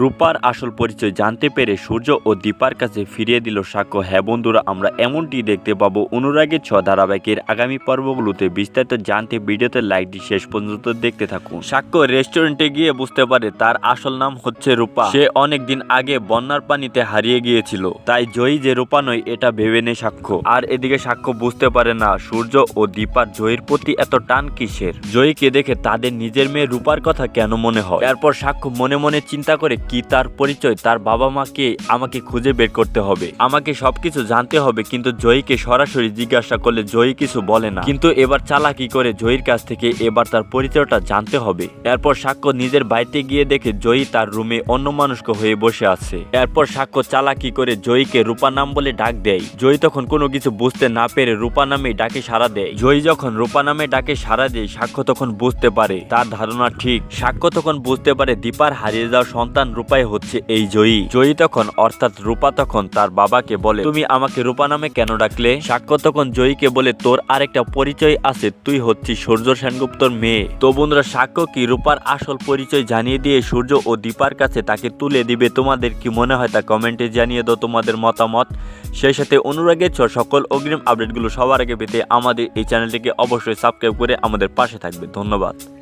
রূপার আসল পরিচয় জানতে পেরে সূর্য ও দীপার কাছে ফিরিয়ে দিল সাক্ষ্য। হ্যাঁ বন্ধুরা, আমরা এমনটি দেখতে পাবো অনুরাগের ছ ধারাবাহিকের আগামী পর্বগুলোতে। বিস্তারিত জানতে ভিডিওতে লাইকটি শেষ পর্যন্ত দেখতে থাকুন। সাক্ষ্য রেস্টুরেন্টে গিয়ে বুঝতে পারে তার আসল নাম হচ্ছে রূপা। সে অনেক দিন আগে বন্যার পানিতে হারিয়ে গিয়েছিল। তাই জয়ী যে রূপা নয়, এটা ভেবে নেই সাক্ষ্য। আর এদিকে সাক্ষ্য বুঝতে পারে না, সূর্য ও দীপার জয়ীর প্রতি এত টান কিসের? জয়ীকে দেখে তাদের নিজের মেয়ে রূপার কথা কেন মনে হয়? এরপর সাক্ষ্য মনে মনে চিন্তা করে কি তার পরিচয়, তার বাবা মাকে আমাকে খুঁজে বের করতে হবে। আমাকে সবকিছু জানতে হবে, কিন্তু জয়ীকে সরাসরি জিজ্ঞাসা করলে জয়ী কিছু বলে না। কিন্তু এবার চালাকি করে জয়ীর কাছ থেকে এবার তার পরিচয়টা জানতে হবে। এরপর সাক্ষ্য নিজের বাড়িতে গিয়ে দেখে জয়ী তার রুমে অন্য মানুষক হয়ে বসে আছে। এরপর সাক্ষ্য চালাকি করে জয়ীকে রূপা নাম বলে ডাক দেয়। জয়ী তখন কোনো কিছু বুঝতে না পেরে রূপা নামে ডাকে সাড়া দেয়। জয়ী যখন রূপা নামে ডাকে সাড়া দেয়, সাক্ষ্য তখন বুঝতে পারে। তার ধারণা ঠিক। সাক্ষ্য তখন বুঝতে পারে দীপার হারিয়ে যাওয়া সন্তান রূপাই হচ্ছে এই জয়ী। জয়ী তখন, অর্থাৎ রূপা তখন তার বাবাকে বলে, তুমি আমাকে রূপা নামে কেন ডাকলে? সাক্ষ্য তখন জয়ীকে বলে, তোর আরেকটা পরিচয় আছে, তুই হচ্ছিস সূর্য সেনগুপ্তর মেয়ে। তো বন্ধুরা, সাক্ষ্য কি রূপার আসল পরিচয় জানিয়ে দিয়ে সূর্য ও দীপার কাছে তাকে তুলে দিবে? তোমাদের কি মনে হয় তা কমেন্টে জানিয়ে দাও তোমাদের মতামত। সেই সাথে অনুরাগের ছ সকল অগ্রিম আপডেটগুলো সবার আগে পেতে আমাদের এই চ্যানেলটিকে অবশ্যই সাবস্ক্রাইব করে আমাদের পাশে থাকবে। ধন্যবাদ।